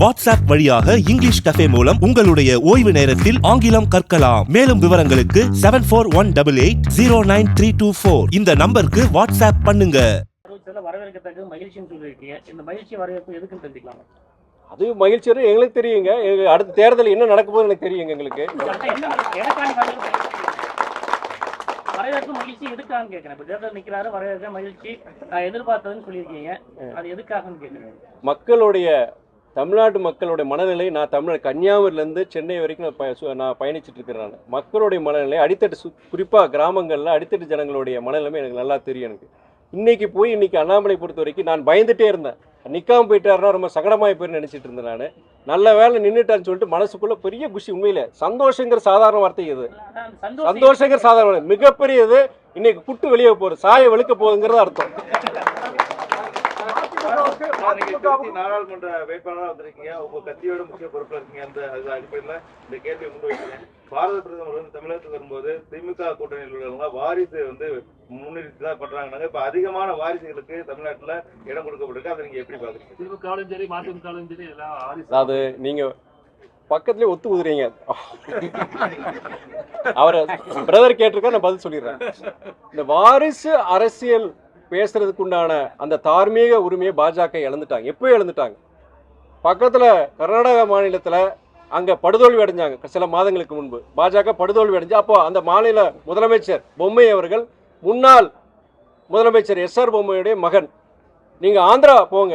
WhatsApp வழியாக English cafe மூலம் உங்களுடைய ஓய்வு நேரத்தில் ஆங்கிலம் கற்கலாம். மேலும் விவரங்களுக்கு seven four one double eight zero nine three two four இந்த நம்பருக்கு வாட்ஸ்அப் பண்ணுங்க. சில வரவேற்கத்தக்க மகிழ்ச்சின்னு சொல்லியிருக்கீங்க. இந்த மகிழ்ச்சி வரவேற்பு எதுக்குன்னு தெரிஞ்சுக்கலாம்? அது மகிழ்ச்சி எங்களுக்கு தெரியுங்க. அடுத்த தேர்தல் என்ன நடக்க போகுது எனக்கு தெரியுங்க எங்களுக்கு. எனக்கான வரவேற்பு வரவேற்பு மகிழ்ச்சி எதுக்காகன்னு கேட்கிறேன் இப்போ தேர்தல் நிக்கிறாரு வரவேற்க மகிழ்ச்சி. நான் எதிர்பார்த்ததுன்னு சொல்லியிருக்கீங்க. அது எதுக்காகன்னு கேட்கிறேன் மக்களுடைய தமிழ்நாட்டு மக்களுடைய மனநிலை நான் தமிழ் கன்னியாகுமரியிலேருந்து சென்னை வரைக்கும் நான் சு- நான் பயணிச்சுட்டு இருக்கிறேன் நான். மக்களுடைய மனநிலை அடித்தட்டு சு குறிப்பாக கிராமங்களில் அடித்தட்டு ஜனங்களுடைய மனநிலைமை எனக்கு நல்லா தெரியும் எனக்கு. இன்னைக்கு போய் இன்னைக்கு அண்ணாமலை பொறுத்த வரைக்கும் நான் பயந்துட்டே இருந்தேன். நிற்காம போயிட்டாருன்னா ரொம்ப சங்கடமாய் போய் நினச்சிட்டு இருந்தேன் நான். நல்ல வேலை நின்றுட்டான்னு சொல்லிட்டு மனசுக்குள்ள பெரிய குஷி உண்மையில. சந்தோஷங்கிற சாதாரண வார்த்தை இது சந்தோஷங்கிற சாதாரண வார்த்தை. மிகப்பெரியது இன்னைக்கு குட்டு வெளியே போகுது சாய வெளுக்க போகுதுங்கிறது அர்த்தம். நாடாளுமன்ற வேட்பாளராக வந்திருக்கீங்க. உங்க கட்சியோட முக்கிய பொறுப்புல இருக்கீங்க. அந்த அது அடிப்படையில் இந்த கேள்வியை முன் வைக்கிறேன். பாரத பிரதமர் வந்து தமிழகத்துக்கு வரும்போது திமுக கூட்டணியில் உள்ளவங்க வாரிசு வந்து முன்னிறுத்தி தான் பண்றாங்கன்னாங்க. இப்ப அதிகமான வாரிசுகளுக்கு தமிழ்நாட்டுல இடம் கொடுக்கப்பட்டிருக்கு. அதை நீங்க எப்படி பாக்குறீங்க திமுகவும் சரி மதிமுகவும் சரி எல்லாம் அதாவது நீங்க பக்கத்துலயே ஒத்து குதுறீங்க அவரை பிரதர் கேட்டிருக்கா? நான் பதில் சொல்லிடுறேன். இந்த வாரிசு அரசியல் பேசுறதுக்கு உண்டான அந்த தார்மீக உரிமையை பாஜக இழந்துட்டாங்க. எப்போ இழந்துட்டாங்க? பக்கத்தில் கர்நாடகா மாநிலத்தில் அங்கே படுதோல்வி அடைஞ்சாங்க. சில மாதங்களுக்கு முன்பு. பாஜக படுதோல்வி அடைஞ்சு அப்போ அந்த மாநில முதலமைச்சர் பொம்மை அவர்கள் முன்னாள் முதலமைச்சர் எஸ் ஆர் பொம்மையுடைய மகன். நீங்கள் ஆந்திரா போங்க.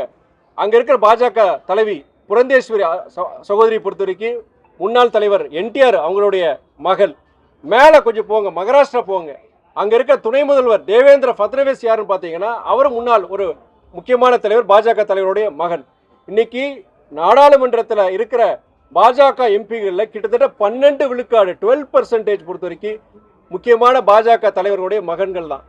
அங்கே இருக்கிற பாஜக தலைவி புரந்தேஸ்வரி சகோதரியை சகோதரி பொறுத்த வரைக்கும் முன்னாள் தலைவர் என்டிஆர் அவங்களுடைய மகள். மேலே கொஞ்சம் போங்க. மகாராஷ்டிரா போங்க. அங்கே இருக்க துணை முதல்வர் தேவேந்திர ஃபட்னவிஸ் யாருன்னு பார்த்தீங்கன்னா அவரும் முன்னாள் ஒரு முக்கியமான தலைவர் பாஜக தலைவருடைய மகன். இன்னைக்கு நாடாளுமன்றத்தில் இருக்கிற பாஜக எம்பிகளில் கிட்டத்தட்ட பன்னெண்டு விழுக்காடு டுவெல் பர்சன்டேஜ் பொறுத்த வரைக்கும் முக்கியமான பாஜக தலைவர்களுடைய மகன்கள் தான்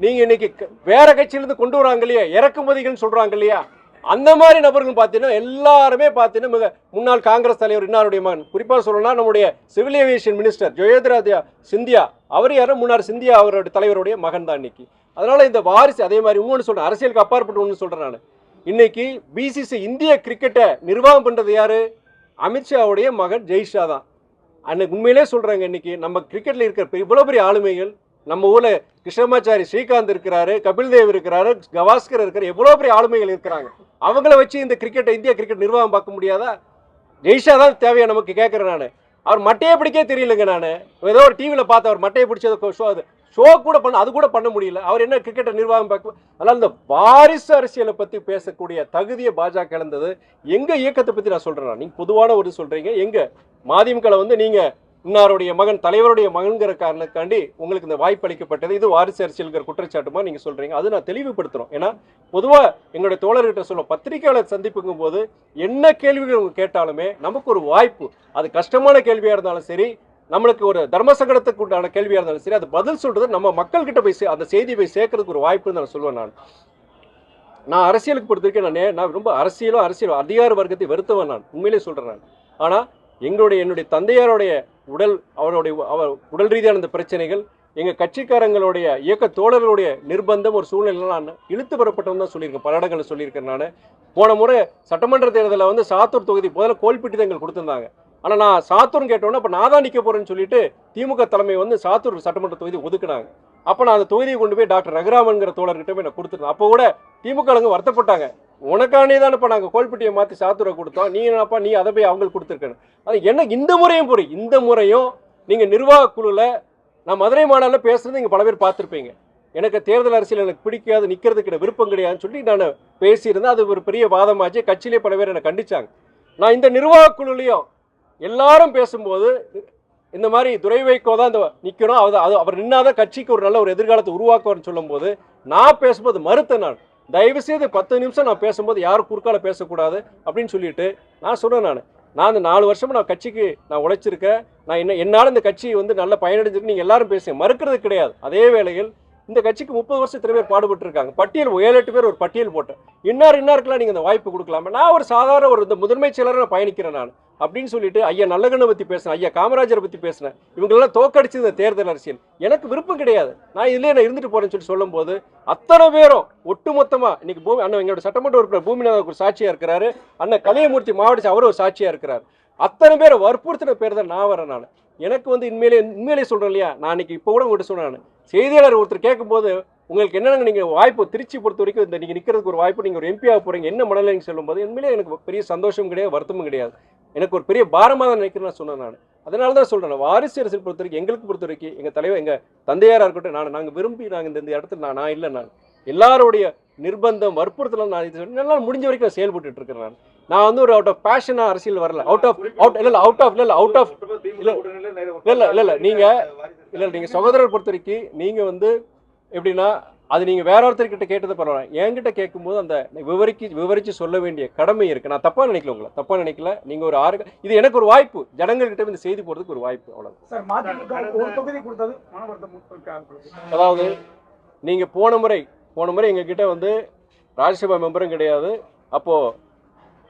நீங்கள் இன்னைக்கு வேற கட்சியிலேருந்து கொண்டு வராங்க இல்லையா? இறக்குமதிகள்னு சொல்கிறாங்க இல்லையா? அந்த மாதிரி நபர்கள் பார்த்தீங்கன்னா எல்லாருமே பார்த்தீங்கன்னா மிக முன்னாள் காங்கிரஸ் தலைவர் இன்னாருடைய மகன். குறிப்பாக சொல்லணும்னா நம்முடைய civil aviation minister Jyotiraditya Scindia. அவர் யாரும் முன்னாள் சிந்தியா அவருடைய தலைவருடைய மகன் தான் இன்னைக்கு. அதனால இந்த வாரிசு அதே மாதிரி இன்னொன்று சொல்றேன். அரசியலுக்கு அப்பாற்பட்டு ஒன்று சொல்றேன் நான். இன்னைக்கு பிசிசி இந்திய கிரிக்கெட்டை நிர்வாகம் பண்றது யாரு? அமித்ஷாவுடைய மகன் ஜெய்ஷா தான். அன்னைக்கு உண்மையிலே சொல்றாங்க இன்னைக்கு நம்ம கிரிக்கெட்ல இருக்கிற பெரிய- இவ்வளவு பெரிய ஆளுமைகள் நம்ம ஊர்ல கிருஷ்ணமாச்சாரி ஸ்ரீகாந்த் இருக்கிறாரு கபில் தேவ் இருக்கிறாரு கவாஸ்கர் இருக்கிற எவ்வளவு பெரிய ஆளுமைகள் இருக்கிறாங்க. அவங்கள வச்சு இந்த கிரிக்கெட்டை இந்தியா கிரிக்கெட் நிர்வாகம் பார்க்க முடியாதா? ஜெயிஷா தான் தேவையா நமக்கு கேட்குறேன் நான். அவர் மட்டையை பிடிக்கே தெரியலங்க நான். ஏதோ ஒரு டிவியில் பார்த்து அவர் மட்டையை பிடிச்சது ஷோ அது ஷோ கூட பண்ண அது கூட பண்ண முடியல. அவர் என்ன கிரிக்கெட்டை நிர்வாகம் பார்க்க அதனால் இந்த வாரிசு அரசியலை பற்றி பேசக்கூடிய தகுதியை பாஜக இழந்தது. எங்கள் இயக்கத்தை பற்றி நான் சொல்கிறேன் நான். பொதுவான ஒரு சொல்கிறீங்க எங்கள் மதிமுகல வந்து நீங்கள் இன்னாருடைய மகன் தலைவருடைய மகன்கிற காரணக்காண்டி உங்களுக்கு இந்த வாய்ப்பு அளிக்கப்பட்டது. இது வாரிசு அரசியல்கிற குற்றச்சாட்டுமா நீங்க சொல்றீங்க? அது நான் தெளிவுபடுத்துறோம். ஏன்னா பொதுவா எங்களுடைய தோழர்கிட்ட சொல்ல பத்திரிகையாளர் சந்திப்புங்கும் போது என்ன கேள்விகள் அவங்க கேட்டாலுமே நமக்கு ஒரு வாய்ப்பு. அது கஷ்டமான கேள்வியா இருந்தாலும் சரி நம்மளுக்கு ஒரு தர்ம சங்கடத்துக்கு உண்டான கேள்வியா இருந்தாலும் சரி அது பதில் சொல்றது நம்ம மக்கள்கிட்ட போய் சே- அந்த செய்தி போய் சேர்க்கறதுக்கு ஒரு வாய்ப்புன்னு நான் சொல்லுவேன் நான். நான் அரசியலுக்கு பொறுத்த வரைக்கும் நான் நான் ரொம்ப அரசியலும் அரசியல் அதிகார வர்க்கத்தை வெறுத்தவன் நான். உண்மையிலே சொல்றேன் நான். ஆனா எங்களுடைய என்னுடைய தந்தையாருடைய உடல் அவருடைய அவர் உடல் ரீதியான இந்த பிரச்சனைகள் எங்கள் கட்சிக்காரங்களுடைய இயக்க தோழர்களுடைய நிர்பந்தம் ஒரு சூழ்நிலை நான் இழுத்து வரப்பட்டவன் தான் சொல்லியிருக்கேன். பல இடங்களில் சொல்லியிருக்கேன் நான். போன முறை சட்டமன்ற தேர்தலில் வந்து சாத்தூர் தொகுதி முதல்ல கோல்பிட்டி தான் எங்களுக்கு ஆனால் நான் சாத்தூர்னு கேட்டோன்னே அப்போ நான் தான் நிற்க போகிறேன்னு சொல்லிட்டு திமுக தலைமை வந்து சாத்தூர் சட்டமன்ற தொகுதி ஒதுக்குனாங்க. அப்போ நான் அந்த தொகுதியை கொண்டு போய் டாக்டர் ரகுராமன்கிற தோழர்கிட்ட போய் நான் கொடுத்துருந்தேன். அப்போ கூட திமுக வருத்தப்பட்டாங்க. உனக்கானே இப்போ நாங்கள் கோல்பட்டியை மாற்றி சாத்துரை கொடுத்தோம். நீ என்னப்பா நீ அதை போய் அவங்களுக்கு கொடுத்துருக்கணும் அது என்ன இந்த முறையும் புரியும் இந்த முறையும் நீங்கள் நிர்வாக குழுவில் நான் மதுரை மாநாளில் பேசுகிறது நீங்கள் பல பேர் பார்த்துருப்பீங்க. எனக்கு தேர்தல் அரசியல் எனக்கு பிடிக்காது நிற்கிறதுக்கு எனக்கு விருப்பம் கிடையாதுன்னு சொல்லி நான் பேசியிருந்தேன். அது ஒரு பெரிய வாதமாச்சு. கட்சியிலே பல பேர் என்னை கண்டிச்சாங்க. நான் இந்த நிர்வாக குழுலையும் எல்லாரும் பேசும்போது இந்த மாதிரி துறை வைக்கோ தான் இந்த நிற்கணும் அது அது அவர் நின்னாதான் கட்சிக்கு ஒரு நல்ல ஒரு எதிர்காலத்தை உருவாக்குவார்னு சொல்லும்போது நான் பேசும்போது மறுத்தேன் நான் தயவு செய்து பத்து நிமிஷம் நான் பேசும்போது யாரும் குறுக்கால பேசக்கூடாது அப்படின்னு சொல்லிட்டு நான் சொன்னேன் நான். நான் இந்த நாலு வருஷமா நான் கட்சிக்கு நான் உழைச்சிருக்கேன். நான் என்ன என்னால் இந்த கட்சி வந்து நல்ல பயனடைஞ்சிருக்கு. நீங்கள் எல்லாரும் பேசுங்க. மறுக்கிறது கிடையாது. அதே வேளையில் இந்த கட்சிக்கு முப்பது வருஷம் பேர் பாடுபட்டு இருக்காங்க பட்டியல் ஏழு எட்டு பேர் ஒரு பட்டியல் போட்டேன். இன்னார் இன்னாருக்கெல்லாம் நீங்கள் இந்த வாய்ப்பு கொடுக்கலாமா? நான் ஒரு சாதாரண ஒரு இந்த முதன்மை செயலராக பயணிக்கிறேன் நான். அப்படின்னு சொல்லிட்டு ஐயா நல்லகண்ணை பற்றி பேசினேன் ஐயா காமராஜரை பற்றி பேசினேன். இவங்களெல்லாம் தோக்கடிச்சது இந்த தேர்தல் அரசியல். எனக்கு விருப்பம் கிடையாது. நான் இதுலேயே நான் இருந்துட்டு போறேன்னு சொல்லி சொல்லும்போது அத்தனை பேரும் ஒட்டுமொத்தமா இன்னைக்கு பூமி அண்ணன் எங்களோட சட்டமன்ற உறுப்பினர் பூமிநாதன் ஒரு சாட்சியா இருக்கிறாரு. அண்ணன் கலியமூர்த்தி மாவட்ட அவரும் ஒரு சாட்சியா இருக்கிறார். அத்தனை பேரை வற்புறுத்தின பேர் தான் நான் வரேன் நான். எனக்கு வந்து உண்மையிலே உண்மையிலே சொல்றேன் இல்லையா? நான் இன்னைக்கு இப்போ கூட உங்கள்கிட்ட சொன்னேன் செய்தியாளர் ஒருத்தர் கேட்கும்போது உங்களுக்கு என்னென்ன நீங்கள் வாய்ப்பு திருச்சி பொறுத்த வரைக்கும் இந்த நீங்கள் நிற்கிறதுக்கு ஒரு வாய்ப்பு நீங்கள் ஒரு எம்பியாக போகிறீங்க என்ன மனநிலைங்க சொல்லும்போது உண்மையிலே எனக்கு பெரிய சந்தோஷம் கிடையாது வருத்தமும் கிடையாது எனக்கு ஒரு பெரிய பாரமாக தான் நினைக்கிறேன் நான் சொன்னேன் நான் அதனால தான் சொல்கிறேன் வாரிசு அரசியல் பொறுத்த வரைக்கும் எங்களுக்கு பொறுத்த வரைக்கும் எங்கள் தலைவர் எங்கள் தந்தையாராக இருக்கட்டும் நான் நாங்கள் விரும்பி நாங்கள் இந்த இந்த இடத்துல நான் நான் இல்லை நான் எல்லாருடைய நிர்பந்தம் வற்புறுத்தலாம் நான் இது என்னால் முடிஞ்ச வரைக்கும் நான் செயல்பட்டு இருக்கிறேன் நான் நான் வந்து ஒரு அவுட் ஆஃப் பேஷனாக அரசியல் வரல அவுட் ஆஃப் அவுட் இல்லை அவுட் ஆஃப் இல்லை அவுட் ஆஃப் இல்ல, இல்ல, இல்ல, இல்ல, நீங்க- இல்லை நீங்கள் சகோதரர் பொறுத்த வரைக்கும் நீங்கள் வந்து எப்படின்னா அது நீங்கள் வேற ஒருத்தர்கிட்ட கேட்டது பரவாயில்ல. என்கிட்ட கேட்கும்போது அந்த விவரிக்கு விவரித்து சொல்ல வேண்டிய கடமை இருக்குது நான் தப்பாக நினைக்கல உங்களை. தப்பாக நினைக்கல. நீங்கள் ஒரு ஆறு இது எனக்கு ஒரு வாய்ப்பு. ஜனங்கள்கிட்ட இந்த செய்தி போகிறதுக்கு ஒரு வாய்ப்பு அவ்வளோ. அதாவது நீங்கள் போன முறை போன முறை எங்ககிட்ட வந்து ராஜ்யசபா மெம்பரும் கிடையாது. அப்போது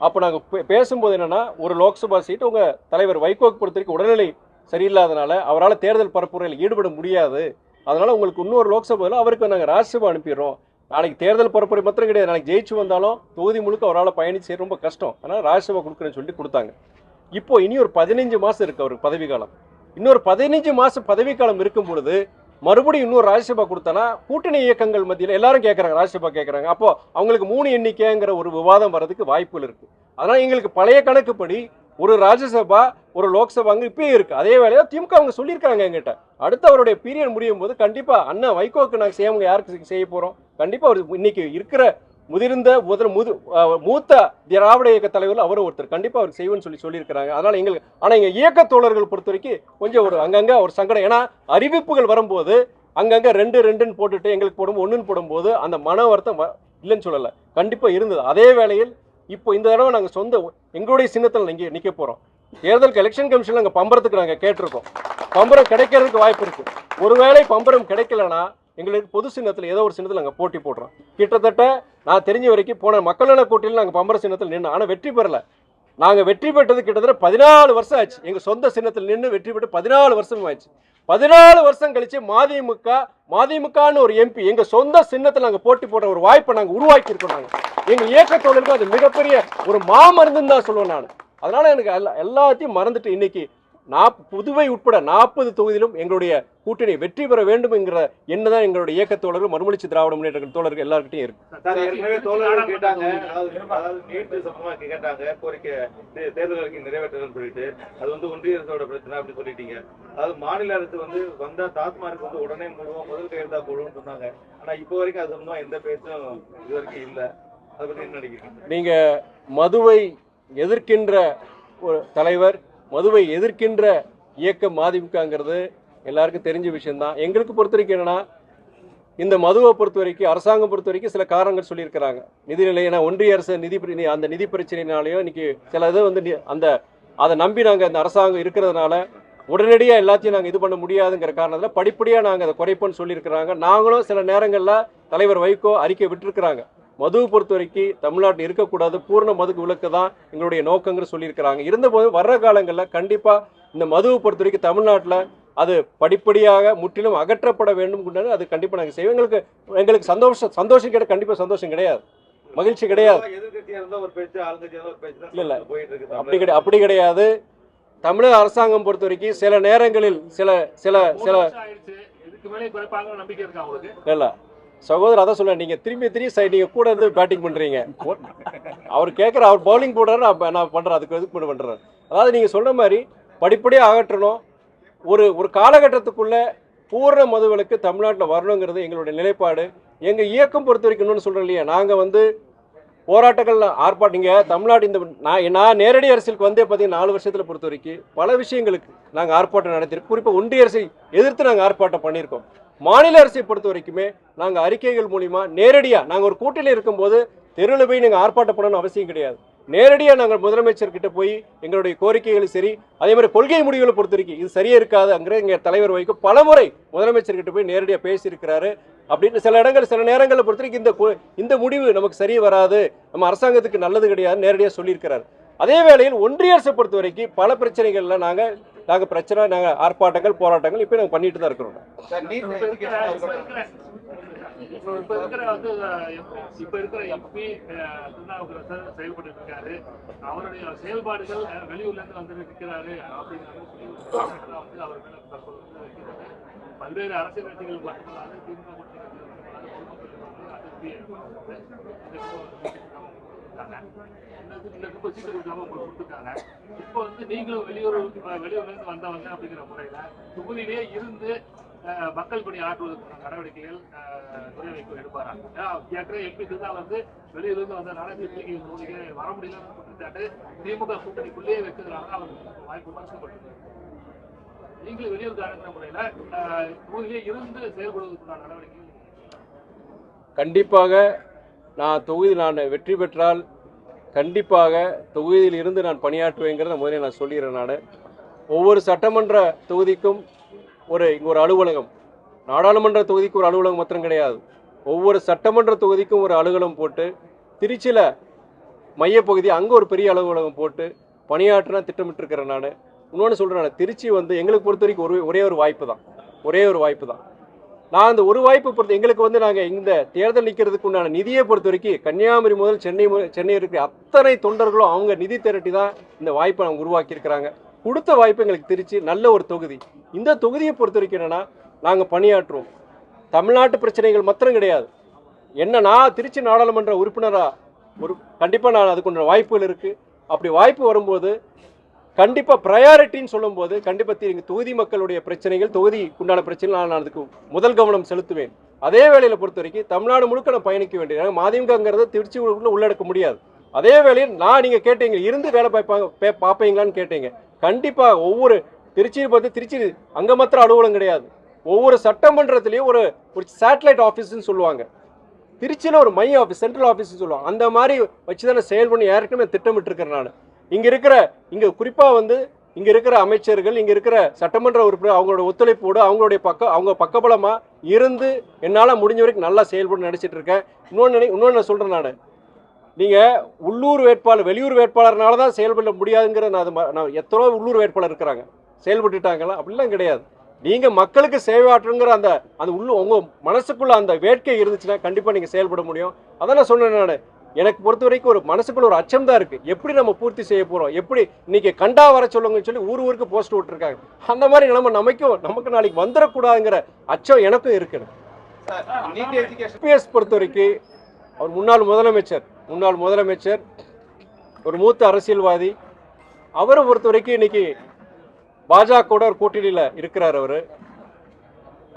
அப்போ நாங்கள் பேசும்போது என்னென்னா ஒரு லோக்சபா சீட் உங்கள் தலைவர் வைகோக்கு பொறுத்த வரைக்கும் உடல்நிலை சரியில்லாதனால அவரால் தேர்தல் பரப்புரையில் ஈடுபட முடியாது. அதனால் உங்களுக்கு இன்னொரு லோக்சபாவில் அவருக்கு நாங்கள் ராஜ்யசபா அனுப்பிடுறோம். நாளைக்கு தேர்தல் பரப்புரை மாத்திரம் கிடையாது. நாளைக்கு ஜெயிச்சு வந்தாலும் தொகுதி முழுக்க அவரால் பயணிச்சு செய்ய ரொம்ப கஷ்டம். அதனால் ராஜ்யசபா கொடுக்குறேன்னு சொல்லி கொடுத்தாங்க. இப்போ இனி ஒரு பதினஞ்சு மாதம் இருக்குது அவருக்கு பதவி காலம். இன்னொரு பதினஞ்சு மாதம் பதவி காலம் இருக்கும் பொழுது மறுபடியும் இன்னொரு ராஜ்யசபா கொடுத்தனா கூட்டணி இயக்கங்கள் மத்தியில் எல்லாரும் கேட்குறாங்க ராஜ்யசபா கேட்குறாங்க அப்போ அவங்களுக்கு மூணு எண்ணிக்கைங்கிற ஒரு விவாதம் வர்றதுக்கு வாய்ப்புகள் இருக்குது அதனால் எங்களுக்கு பழைய கணக்குப்படி ஒரு ராஜ்யசபா ஒரு லோக்சபாங்க இப்பயே இருக்கு. அதே வேலையை திமுக அவங்க சொல்லியிருக்காங்க எங்கிட்ட அடுத்து அவருடைய பீரியட் முடியும் போது கண்டிப்பா அண்ணன் வைகோக்கு நாங்கள் செய்யவங்க யாருக்கு செய்ய போறோம்? கண்டிப்பா அவர் இன்னைக்கு இருக்கிற முதிர்ந்த முதல் முது மூத்த திராவிட இயக்க தலைவர்கள் அவரும் ஒருத்தர். கண்டிப்பா அவர் செய்வேன்னு சொல்லி சொல்லியிருக்கிறாங்க. அதனால எங்களுக்கு ஆனா எங்க இயக்க தோழர்கள் பொறுத்த வரைக்கும் கொஞ்சம் ஒரு அங்கங்க ஒரு சங்கடம். ஏன்னா அறிவிப்புகள் வரும்போது அங்கங்க ரெண்டு ரெண்டுன்னு போட்டுட்டு எங்களுக்கு போடும் ஒன்றுன்னு போடும்போது அந்த மன வருத்தம் இல்லைன்னு சொல்லலை. கண்டிப்பா இருந்தது. அதே வேளையில் இப்போ இந்த தடவை நாங்கள் சொந்த எங்களுடைய சின்னத்தில் இங்கே நிற்க போகிறோம் தேர்தல் எலெக்ஷன் கமிஷன் நாங்கள் பம்பரத்துக்கு நாங்கள் கேட்டிருக்கோம். பம்பரம் கிடைக்கிறதுக்கு வாய்ப்பு இருக்குது ஒருவேளை பம்பரம் கிடைக்கலனா எங்களுக்கு பொது சின்னத்தில் ஏதோ ஒரு சின்னத்தில் நாங்கள் போட்டி போடுறோம். கிட்டத்தட்ட நான் தெரிஞ்ச வரைக்கும் போன மக்கள் நல கூட்டியில் நாங்கள் பம்பர சின்னத்தில் நின்று ஆனால் வெற்றி பெறலை. நாங்கள் வெற்றி பெற்றது கிட்டத்தட்ட பதினாலு வருஷம் ஆச்சு. எங்கள் சொந்த சின்னத்தில் நின்று வெற்றி பெற்று பதினாலு வருஷம் ஆச்சு. பதினாலு வருஷம் கழிச்சு மதிமுக மதிமுகன்னு ஒரு எம்பி எங்க சொந்த சின்னத்தில் நாங்கள் போட்டி போடுற ஒரு வாய்ப்பை நாங்கள் உருவாக்கி இருக்கோம் நாங்கள் எங்கள் இயக்க தொழிலுக்கு அது மிகப்பெரிய ஒரு மாமருந்துன்னு தான் சொல்லுவேன் நான். அதனால எனக்கு எல்லா எல்லாத்தையும் மறந்துட்டு இன்னைக்கு நாப் புதுவை உட்பட நாற்பது தொகுதியிலும் எங்களுடைய கூட்டணி வெற்றி பெற வேண்டும் என்கிற எண்ணம் எங்களுடைய இயக்க தோழர்கள் மறுமலர்ச்சி திராவிட முன்னேற்ற தோழர்கள் எல்லார்கிட்டையும் இருக்கு. கேட்டாங்க கேட்டாங்க கோரிக்கை தே- தேர்தல் அறிக்கை நிறைவேற்றணும்னு சொல்லிட்டு அது வந்து ஒன்றிய அரசோட பிரச்சனை அப்படி சொல்லிட்டீங்க. அதாவது மாநில அரசு வந்து வந்தா டாஸ்மார்க் வந்து உடனே மூடுவோம் முதல் கையெழுத்தா போடுவோம்னு சொன்னாங்க. ஆனா இப்போ வரைக்கும் அது சம்பந்தமா எந்த பேச்சும் இது வரைக்கும் இல்ல. அதை பத்தி என்ன நினைக்கிறீங்க? நீங்க மதுவை எதிர்க்கின்ற ஒரு தலைவர் மதுவை எதிர்க்கின்ற இயக்கம் மதிமுகங்கிறது எல்லாருக்கும் தெரிஞ்ச விஷயம்தான். எங்களுக்கு பொறுத்த வரைக்கும் என்னன்னா இந்த மதுவை பொறுத்த வரைக்கும் அரசாங்கம் பொறுத்த வரைக்கும் சில காரணங்கள் சொல்லியிருக்கிறாங்க. நிதிநிலை ஏன்னா ஒன்றிய அரசு நிதி அந்த நிதி பிரச்சனையினாலேயோ இன்னைக்கு சில இது வந்து நி- அந்த அதை நம்பி நாங்கள் அந்த அரசாங்கம் இருக்கிறதுனால உடனடியாக எல்லாத்தையும் நாங்கள் இது பண்ண முடியாதுங்கிற காரணத்தில் படிப்படியாக நாங்கள் அதை குறைப்போம்னு சொல்லியிருக்கிறாங்க. நாங்களும் சில நேரங்களில் தலைவர் வைகோ அறிக்கை விட்டுருக்குறாங்க. மதுவை பொறுத்த வரைக்கும் தமிழ்நாட்டில் இருக்கக்கூடாது. பூர்ண மதுக்கு விலக்கு தான் எங்களுடைய நோக்கங்கிற சொல்லியிருக்கிறாங்க. இருந்தபோது வர்ற காலங்களில் கண்டிப்பாக இந்த மதுவை பொறுத்த வரைக்கும் தமிழ்நாட்டில் அது படிப்படியாக முற்றிலும் அகற்றப்பட வேண்டும். அது கண்டிப்பாக நாங்கள் செய்வோம். எங்களுக்கு எங்களுக்கு சந்தோஷம் சந்தோஷம் கிடையாது கண்டிப்பாக சந்தோஷம் கிடையாது. மகிழ்ச்சி கிடையாது. இல்ல, இல்ல. அப்படி கிடையாது அப்படி கிடையாது. தமிழக அரசாங்கம் பொறுத்த வரைக்கும் சில நேரங்களில் சில சில சில இல்ல. சகோதரர் அதான் சொல்ல நீங்க திரும்பி திரும்பி சைடு நீங்க கூட இருந்து பேட்டிங் பண்றீங்க. அவர் கேட்குற அவர் பவுலிங் போடுறாரு நான் நான் பண்றேன் அதுக்கு எதுக்கு பண்ண பண்றேன் அதாவது நீங்க சொன்ன மாதிரி படிப்படியாக அகற்றணும். ஒரு ஒரு காலகட்டத்துக்குள்ள பூர்ண மதுவிலக்கு தமிழ்நாட்டில் வரணுங்கிறது எங்களுடைய நிலைப்பாடு. எங்கள் இயக்கம் பொறுத்த வரைக்கும் இன்னொன்று சொல்கிறோம் இல்லையா? நாங்கள் வந்து போராட்டங்கள் ஆர்ப்பாட்டிங்க தமிழ்நாடு இந்த நான் நான் நேரடி அரசியலுக்கு வந்தே பார்த்தீங்கன்னா நாலு வருஷத்தில் பொறுத்த வரைக்கும் பல விஷயங்களுக்கு நாங்கள் ஆர்ப்பாட்டம் நடத்திருக்கோம். குறிப்பாக ஒன்றிய அரசை எதிர்த்து நாங்கள் ஆர்ப்பாட்டம் பண்ணியிருக்கோம். மாநில அரசை பொறுத்த வரைக்குமே நாங்கள் அறிக்கைகள் மூலிமா நேரடியாக நாங்கள் ஒரு கூட்டணியில் இருக்கும்போது தெருவில் போய் நீங்கள் ஆர்ப்பாட்டம் பண்ணணும்னு அவசியம் கிடையாது. நேரடியாக நாங்கள் முதலமைச்சர்கிட்ட போய் எங்களுடைய கோரிக்கைகளும் சரி அதே மாதிரி கொள்கை முடிவுகளை பொறுத்த வரைக்கும் இது சரியே இருக்காது அங்கே எங்கள் தலைவர் வைக்கும் பலமுறை முதலமைச்சர்கிட்ட போய் நேரடியாக பேசியிருக்கிறாரு. அப்படின்னு சில இடங்கள் சில நேரங்களில் பொறுத்த வரைக்கும் இந்த இந்த முடிவு நமக்கு சரி வராது. நம்ம அரசாங்கத்துக்கு நல்லது கிடையாது நேரடியாக சொல்லியிருக்கிறார். அதே வேளையில் ஒன்றிய அரசை பொறுத்த வரைக்கும் பல பிரச்சனைகளில் நாங்கள் நாங்கள் பிரச்சனை நாங்கள் ஆர்ப்பாட்டங்கள் போராட்டங்கள் இப்போ நாங்கள் பண்ணிட்டு தான் இருக்கிறோம். இப்ப இருக்கிற வந்து அஹ், இப்ப இருக்கிற எம்பி திருநாவுக்கரசர் செயல்பட்டு இருக்காரு அவருடைய செயல்பாடுகள் அஹ், வெளியூர்ல இருந்து வந்து நிற்கிறாரு அப்படின்னு வந்து அவர் தற்போது வந்து வைக்கிறது. பல்வேறு அரசியல் கட்சிகள் மட்டுமல்லாது திமுக கூட்டணி இந்த கொடுத்தாங்க. இந்த கொடுக்காம உங்களுக்கு கொடுத்துருக்காங்க இப்போ வந்து நீங்களும் வெளியூர் வெளியூர்லேருந்து வந்தவங்க அப்படிங்கிற முறையில் தொகுதியிலே இருந்து மக்கள் பணி ஆற்றுவதற்கான நடவடிக்கைகள் துறை அமைப்பு எடுப்பாராங்க ஏற்கனவே எம்பி தான் வந்து வெளியிலிருந்து வந்த நடவடிக்கை திருப்பி வர முடியலன்னு குற்றச்சாட்டு திமுக கூட்டணிக்குள்ளேயே வைக்கிறதுனால அவர் வாய்ப்பு மறுக்கப்பட்டது நீங்களும் வெளியூர்காரங்கிற முறையில முறையில் தொகுதியிலே இருந்து செயல்படுவதற்கான நடவடிக்கைகள் கண்டிப்பாக நான் தொகுதி நான் வெற்றி பெற்றால் கண்டிப்பாக தொகுதியில் இருந்து நான் பணியாற்றுவேங்கிறத முதலில் நான் சொல்லிடுறேன் நான். ஒவ்வொரு சட்டமன்ற தொகுதிக்கும் ஒரு இங்கே ஒரு அலுவலகம். நாடாளுமன்ற தொகுதிக்கு ஒரு அலுவலகம் மாத்திரம் கிடையாது. ஒவ்வொரு சட்டமன்ற தொகுதிக்கும் ஒரு அலுவலகம் போட்டு திருச்சியில் மையப்பகுதி அங்கே ஒரு பெரிய அலுவலகம் போட்டு பணியாற்றினா திட்டமிட்டிருக்கிறேன் நான். இன்னொன்று சொல்கிறேன் நான் திருச்சி வந்து எங்களுக்கு பொறுத்த வரைக்கும் ஒரு ஒரே ஒரு வாய்ப்பு தான். ஒரே ஒரு வாய்ப்பு தான். நான் அந்த ஒரு வாய்ப்பு பொறுத்து எங்களுக்கு வந்து நாங்கள் இந்த தேர்தல் நிற்கிறதுக்கு உண்டான நிதியை பொறுத்த வரைக்கும் கன்னியாகுமரி முதல் சென்னை சென்னை இருக்கிற அத்தனை தொண்டர்களும் அவங்க நிதி திரட்டி தான் இந்த வாய்ப்பை அவங்க உருவாக்கியிருக்கிறாங்க. கொடுத்த வாய்ப்பு எங்களுக்கு திருச்சி நல்ல ஒரு தொகுதி. இந்த தொகுதியை பொறுத்த வரைக்கும் என்னென்னா நாங்கள் பணியாற்றுவோம். தமிழ்நாட்டு பிரச்சனைகள் மாத்திரம் கிடையாது. என்ன நான் திருச்சி நாடாளுமன்ற உறுப்பினராக ஒரு கண்டிப்பாக நான் அதுக்குண்டான வாய்ப்புகள் இருக்குது அப்படி வாய்ப்பு வரும்போது கண்டிப்பாக ப்ரையாரிட்டின்னு சொல்லும்போது கண்டிப்பாக எங்கள் தொகுதி மக்களுடைய பிரச்சனைகள் தொகுதிக்கு உண்டான பிரச்சனைகள் நான் அதுக்கு முதல் கவனம் செலுத்துவேன். அதே வேளையில் பொறுத்த வரைக்கும் தமிழ்நாடு முழுக்க நான் பயணிக்க வேண்டியது. மதிமுகங்கிறத திருச்சி உள்ளடக்க முடியாது. அதே வேளையில் நான் நீங்கள் கேட்டீங்க இருந்து வேலை பார்ப்பாங்க பார்ப்பீங்களான்னு கேட்டீங்க. கண்டிப்பாக ஒவ்வொரு திருச்சியை பார்த்து திருச்சி அங்கே மாத்திரம் அலுவலகம் கிடையாது. ஒவ்வொரு சட்டமன்றத்திலையும் ஒரு ஒரு சேட்டலைட் ஆஃபீஸ்ன்னு சொல்லுவாங்க. திருச்சியில் ஒரு மைய ஆஃபீஸ் சென்ட்ரல் ஆஃபீஸ்னு சொல்லுவாங்க. அந்த மாதிரி வச்சு தான் செயல் பண்ணி ஏற்கனவே திட்டமிட்டிருக்கிறேன் நான். இங்கே இருக்கிற இங்கே குறிப்பாக வந்து இங்கே இருக்கிற அமைச்சர்கள் இங்கே இருக்கிற சட்டமன்ற உறுப்பினர் அவங்களோட ஒத்துழைப்போடு அவங்களுடைய பக்க அவங்க பக்கபலமாக இருந்து என்னால் முடிஞ்ச வரைக்கும் நல்லா செயல்பட நினச்சிட்டு இருக்கேன். இன்னொன்று இன்னொன்று நான் சொல்கிறேன் நான். நீங்கள் உள்ளூர் வேட்பாளர் வெளியூர் வேட்பாளர்னால தான் செயல்பட முடியாதுங்கிற நான் அது நான் எத்தனோ உள்ளூர் வேட்பாளர் இருக்கிறாங்க. செயல்பட்டுட்டாங்களா? அப்படிலாம் கிடையாது. நீங்கள் மக்களுக்கு சேவை ஆற்றுங்கிற அந்த அந்த உள்ள உங்கள் மனசுக்குள்ள அந்த வேட்கை இருந்துச்சுன்னா கண்டிப்பாக நீங்கள் செயல்பட முடியும். அதான் நான் சொன்னேன் நான். எனக்கு பொறுத்த வரைக்கும் ஒரு மனசுக்குள்ள ஒரு அச்சம் தான் இருக்குது எப்படி நம்ம பூர்த்தி செய்ய போகிறோம் எப்படி இன்னைக்கு கண்டா வர சொல்லுங்கன்னு சொல்லி ஊர் ஊருக்கு போஸ்ட் விட்டுருக்காங்க. அந்த மாதிரி நம்ம நமக்கும் நமக்கு நாளைக்கு வந்துடக்கூடாதுங்கிற அச்சம் எனக்கும் இருக்குது. பிஎஸ் பொறுத்த வரைக்கும் அவர் முன்னாள் முதலமைச்சர் முன்னாள் முதலமைச்சர் ஒரு மூத்த அரசியல்வாதி. அவரை பொறுத்த வரைக்கும் இன்னைக்கு பாஜகவோட ஒரு கூட்டணியில் இருக்கிறார் அவர்.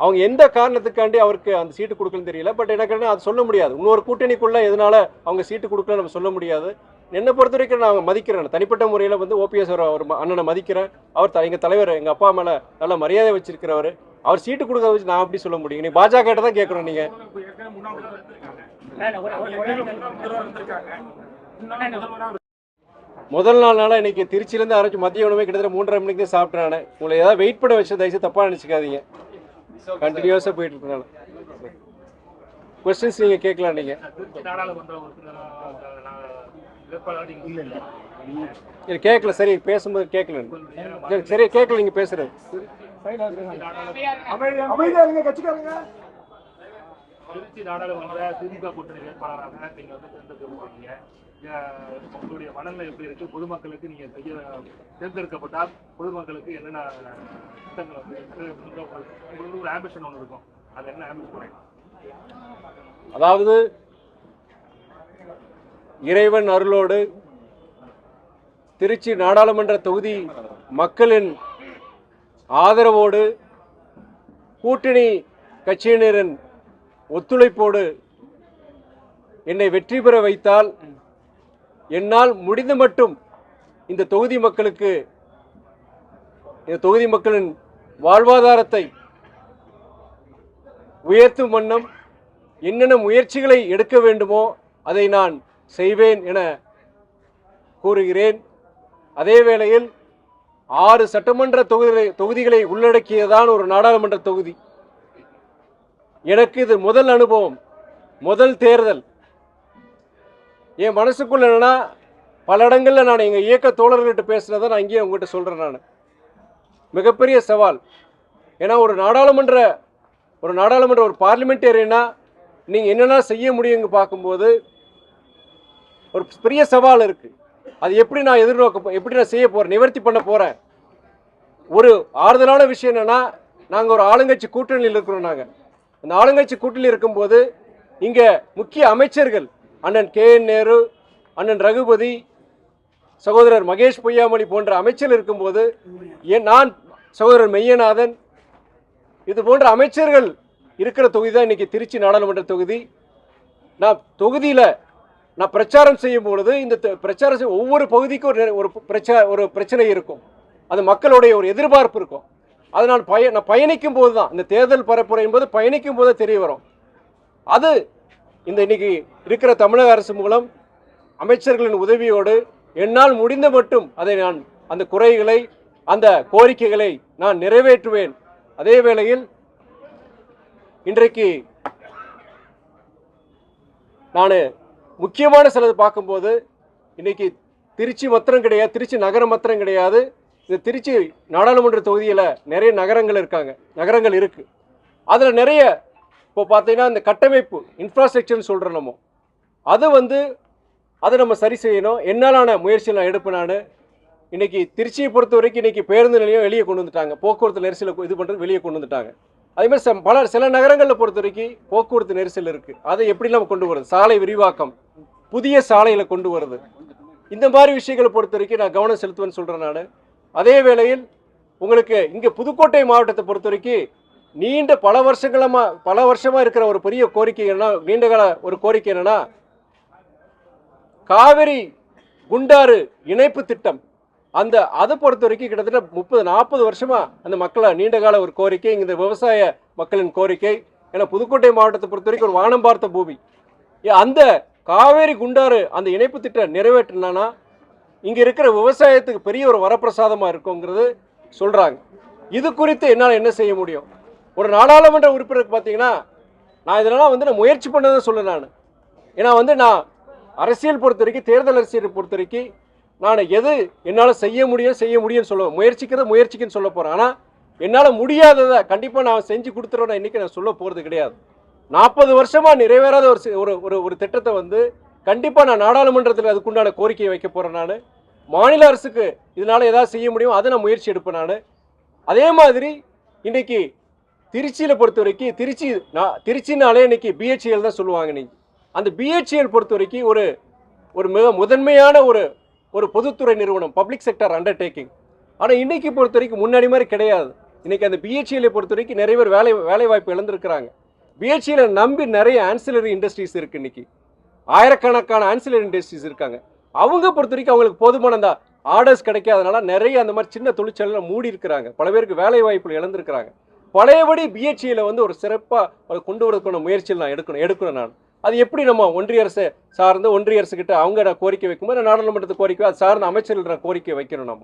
அவங்க எந்த காரணத்துக்காண்டி அவருக்கு அந்த சீட்டு கொடுக்கலன்னு தெரியல. பட் எனக்கு அது சொல்ல முடியாது. இன்னொரு கூட்டணிக்குள்ள எதனால அவங்க சீட்டு கொடுக்கல நம்ம சொல்ல முடியாது. என்னை பொறுத்த வரைக்கும் நான் மதிக்கிறேன். தனிப்பட்ட முறையில் வந்து ஓபிஎஸ் அவர் அண்ணனை மதிக்கிறேன். அவர் த- எங்கள் தலைவர் எங்கள் அப்பா மேலே நல்ல மரியாதை வச்சிருக்கிறவர். அவர் சீட்டு கொடுக்கறத வச்சு நான் அப்படி சொல்ல முடியும்? நீ பாஜக கிட்ட தான் கேட்கணும் நீங்கள் முதல் நாள் நாளாக இன்னைக்கு திருச்சியிலேருந்து ஆரம்பிச்சு மதிய உணவே கிட்டத்தட்ட மூன்றரை மணிக்கு தான் சாப்பிட்டேன் நான். உங்களை ஏதாவது வெயிட் பண்ண வச்சு தயவுசு தப்பாக நினச்சிக்காதீங்க. கண்டினியூஸாக போயிட்டு இருக்கனால கொஸ்டின்ஸ் நீங்கள் கேட்கலாம் நீங்கள் எனக்கு கேட்கல சரி பேசும்போது கேட்கல சரி சரியா கேட்கல நீங்கள் பேசுறது. அமைதியா அமைதியா இருங்க கட்சிக்காரங்க. திருச்சி நாடாளுமன்ற திமுக கூட்டணி வேட்பாளராக நீங்க வந்து தேர்ந்தெடுக்கப்படுறீங்க உங்களுடைய மனநிலை எப்படி இருக்கு? பொதுமக்களுக்கு நீங்க செய்ய தேர்ந்தெடுக்கப்பட்டால் பொதுமக்களுக்கு என்னென்ன திட்டங்கள் வந்து உங்களுக்கு ஒரு ஆம்பிஷன் ஒன்று இருக்கும். அது என்ன ஆம்பிஷன் அதாவது இறைவன் அருளோடு திருச்சி நாடாளுமன்ற தொகுதி மக்களின் ஆதரவோடு கூட்டணி கட்சியினரின் ஒத்துழைப்போடு என்னை வெற்றி பெற வைத்தால் என்னால் முடிந்த மட்டும் இந்த தொகுதி மக்களுக்கு இந்த தொகுதி மக்களின் வாழ்வாதாரத்தை உயர்த்தும் வண்ணம் என்னென்ன முயற்சிகளை எடுக்க வேண்டுமோ அதை நான் செய்வேன் என கூறுகிறேன். அதே வேளையில் ஆறு சட்டமன்ற தொகுதி தொகுதிகளை உள்ளடக்கியதான் ஒரு நாடாளுமன்ற தொகுதி. எனக்கு இது முதல் அனுபவம் முதல் தேர்தல். என் மனசுக்குள்ள என்னென்னா பல இடங்களில் நான் எங்கள் இயக்க தோழர்கள்ட்ட பேசுகிறத நான் இங்கேயே உங்கள்கிட்ட சொல்கிறேன் நான். மிகப்பெரிய சவால். ஏன்னா ஒரு நாடாளுமன்ற ஒரு நாடாளுமன்ற ஒரு பார்லிமெண்டேரியனா நீங்கள் என்னென்ன செய்ய முடியுங்க பார்க்கும்போது ஒரு பெரிய சவால் இருக்குது அது எப்படி நான் எதிர்நோக்க எப்படி நான் செய்ய போகிறேன் நிவர்த்தி பண்ண போகிறேன் ஒரு ஆறுதலான விஷயம் என்னென்னா நாங்கள் ஒரு ஆளுங்கட்சி கூட்டணியில் இருக்கிறோம் நாங்கள் அந்த ஆளுங்கட்சி கூட்டில் இருக்கும்போது இங்கே முக்கிய அமைச்சர்கள் அண்ணன் கே என் நேரு அண்ணன் ரகுபதி சகோதரர் மகேஷ் பொய்யாமொழி போன்ற அமைச்சர்கள் இருக்கும்போது ஏன் நான் சகோதரர் மெய்யநாதன் இது போன்ற அமைச்சர்கள் இருக்கிற தொகுதி தான் இன்றைக்கி திருச்சி நாடாளுமன்ற தொகுதி. நான் தொகுதியில் நான் பிரச்சாரம் செய்யும் பொழுது இந்த பிரச்சாரம் செய்ய ஒவ்வொரு பகுதிக்கும் ஒரு ஒரு பிரச்சனை ஒரு பிரச்சனை இருக்கும். அது மக்களுடைய ஒரு எதிர்பார்ப்பு இருக்கும். அது நான் பய நான் பயணிக்கும் போது தான் இந்த தேர்தல் பரப்புரை என்பது பயணிக்கும் போது தெரிய வரும் அது இந்த இன்னைக்கு இருக்கிற தமிழக அரசு மூலம் அமைச்சர்களின் உதவியோடு என்னால் முடிந்த மட்டும் அதை நான் அந்த குறைகளை அந்த கோரிக்கைகளை நான் நிறைவேற்றுவேன். அதே வேளையில் இன்றைக்கு நான் முக்கியமான சிலது பார்க்கும்போது இன்னைக்கு திருச்சி மாத்திரம் கிடையாது திருச்சி நகரம் மாத்திரம் கிடையாது. இந்த திருச்சி நாடாளுமன்ற தொகுதியில் நிறைய நகரங்கள் இருக்காங்க. நகரங்கள் இருக்குது அதில் நிறைய இப்போ பார்த்தீங்கன்னா இந்த கட்டமைப்பு இன்ஃப்ராஸ்ட்ரக்சர்னு சொல்கிறோம் நம்ம. அது வந்து அதை நம்ம சரி செய்யணும். என்னாலான முயற்சியில் நான் எடுப்பேன் நான். இன்னைக்கு திருச்சியை பொறுத்த வரைக்கும் இன்றைக்கி பேருந்து நிலையம் வெளியே கொண்டு வந்துட்டாங்க. போக்குவரத்து நெரிசலை இது பண்ணுறது வெளியே கொண்டு வந்துட்டாங்க. அதேமாதிரி ச- பல சில நகரங்களில் பொறுத்த வரைக்கும் போக்குவரத்து நெரிசல் இருக்குது அதை எப்படி நம்ம கொண்டு வருது சாலை விரிவாக்கம் புதிய சாலையில் கொண்டு வருது இந்த மாதிரி விஷயங்களை பொறுத்த வரைக்கும் நான் கவனம் செலுத்துவேன்னு சொல்கிறேன் நான். அதே வேளையில் உங்களுக்கு இங்கே புதுக்கோட்டை மாவட்டத்தை பொறுத்த வரைக்கும் நீண்ட பல வருஷங்களமா பல வருஷமாக இருக்கிற ஒரு பெரிய கோரிக்கை என்ன நீண்டகால ஒரு கோரிக்கை என்னன்னா காவிரி குண்டாறு இணைப்பு திட்டம். அந்த அதை பொறுத்த வரைக்கும் கிட்டத்தட்ட முப்பது நாற்பது வருஷமாக அந்த மக்களை நீண்டகால ஒரு கோரிக்கை இந்த விவசாய மக்களின் கோரிக்கை. ஏன்னா புதுக்கோட்டை மாவட்டத்தை பொறுத்த வரைக்கும் ஒரு வானம் பார்த்த பூமி. அந்த காவேரி குண்டாறு அந்த இணைப்பு திட்டம் நிறைவேற்றினானா இங்கே இருக்கிற விவசாயத்துக்கு பெரிய ஒரு வரப்பிரசாதமாக இருக்குங்கிறது சொல்கிறாங்க இது குறித்து என்னால் என்ன செய்ய முடியும்? ஒரு நாடாளுமன்ற உறுப்பினருக்கு பார்த்தீங்கன்னா நான் இதெல்லாம் வந்து நான் முயற்சி பண்ணதை சொல்ல நான். ஏன்னா வந்து நான் அரசியல் பொறுத்த வரைக்கும் தேர்தல் அரசியல் பொறுத்த வரைக்கும் நான் எது என்னால் செய்ய முடியும் செய்ய முடியும்னு சொல்லுவேன் முயற்சிக்கிறத முயற்சிக்குன்னு சொல்ல போகிறேன் ஆனால் என்னால் முடியாததை கண்டிப்பாக நான் செஞ்சு கொடுத்துருவேன் இன்றைக்கி நான் சொல்ல போகிறது கிடையாது. நாற்பது வருஷமாக நிறைவேறாத ஒரு ஒரு ஒரு ஒரு திட்டத்தை வந்து கண்டிப்பாக நான் நாடாளுமன்றத்தில் அதுக்குண்டான கோரிக்கையை வைக்க போகிறேன் நான். மாநில அரசுக்கு இதனால் ஏதாவது செய்ய முடியும் அதை நான் முயற்சி எடுப்பேன் நான். அதே மாதிரி இன்றைக்கி திருச்சியில் பொறுத்த வரைக்கும் திருச்சி நான் திருச்சினாலே இன்றைக்கி பிஹெச்எல் தான் சொல்லுவாங்க நீங்கள் அந்த பிஹெச்எல் பொறுத்த வரைக்கும் ஒரு ஒரு மிக முதன்மையான ஒரு ஒரு பொதுத்துறை நிறுவனம் பப்ளிக் செக்டர் அண்டர்டேக்கிங் ஆனால் இன்றைக்கி பொறுத்த வரைக்கும் முன்னாடி மாதிரி கிடையாது. இன்றைக்கி அந்த பிஹெச்எலை பொறுத்த வரைக்கும் நிறைய பேர் வேலை வேலை வாய்ப்பு இழந்திருக்கிறாங்க பிஹெச்எலை நம்பி நிறைய ஆன்சிலரி இண்டஸ்ட்ரீஸ் இருக்குது இன்றைக்கி ஆயிரக்கணக்கான ஆன்சிலரி இண்டஸ்ட்ரீஸ் இருக்காங்க. அவங்க பொறுத்த வரைக்கும் அவங்களுக்கு போதுமான அந்த ஆர்டர்ஸ் கிடைக்காதனால நிறைய அந்த மாதிரி சின்ன தொழிற்சாலையில் மூடி இருக்கிறாங்க. பல பேருக்கு வேலை வாய்ப்புகள் இழந்திருக்கிறாங்க. பழையபடி பிஹெச்இயில் வந்து ஒரு சிறப்பாக கொண்டு வரதுக்கான முயற்சியில் நான் எடுக்கணும் எடுக்கணும் நான். அது எப்படி நம்ம ஒன்றிய அரசு சார்ந்து ஒன்றிய அரசுக்கிட்ட அவங்க நான் கோரிக்கை வைக்கும்போது நாடாளுமன்றத்தை கோரிக்கை அது சார்ந்த அமைச்சர்கள் நான் கோரிக்கை வைக்கணும் நம்ம.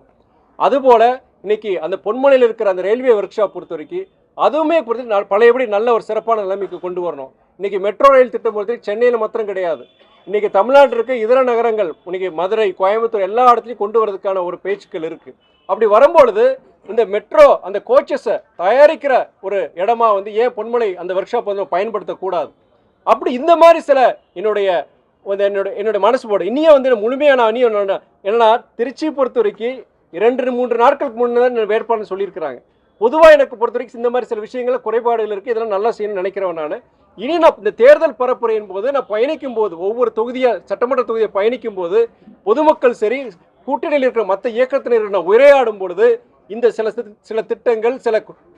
அதுபோல் இன்னைக்கு அந்த பொன்மலையில் இருக்கிற அந்த ரயில்வே ஒர்க் ஷாப் பொறுத்த வரைக்கும் அதுவுமே பொறுத்து பழையபடி நல்ல ஒரு சிறப்பான நிலைமைக்கு கொண்டு வரணும். இன்னைக்கு மெட்ரோ ரயில் திட்டம் பொறுத்த சென்னையில் மாத்திரம் கிடையாது. இன்னைக்கு தமிழ்நாட்டில் இருக்க இதர நகரங்கள் இன்னைக்கு மதுரை கோயம்புத்தூர் எல்லா இடத்துலையும் கொண்டு வரதுக்கான ஒரு பேச்சுக்கள் இருக்கு. அப்படி வரும்பொழுது இந்த மெட்ரோ அந்த கோச்சஸை தயாரிக்கிற ஒரு இடமா வந்து ஏன் பொன்மலை அந்த ஒர்க் ஷாப் வந்து பயன்படுத்தக்கூடாது? அப்படி இந்த மாதிரி சில என்னுடைய வந்து என்னோட என்னோட மனசு போட இனியும் வந்து முழுமையான முழுமையாக என்னன்னா திருச்சி பொறுத்த வரைக்கும் இரண்டு மூன்று நாட்களுக்கு முன்னே தான் வேட்பாளர் சொல்லியிருக்கிறாங்க. பொதுவாக எனக்கு பொறுத்த வரைக்கும் இந்த மாதிரி சில விஷயங்களில் குறைபாடுகள் இருக்குது இதெல்லாம் நல்லா செய்யணும்னு நினைக்கிறவன் நான். இனி நான் இந்த தேர்தல் பரப்புரையின் போது நான் பயணிக்கும் போது ஒவ்வொரு தொகுதியாக சட்டமன்ற தொகுதியை பயணிக்கும் போது பொதுமக்கள் சரி கூட்டணியில் இருக்கிற மற்ற இயக்கத்தினர் நான் உரையாடும் பொழுது இந்த சில சில திட்டங்கள் சில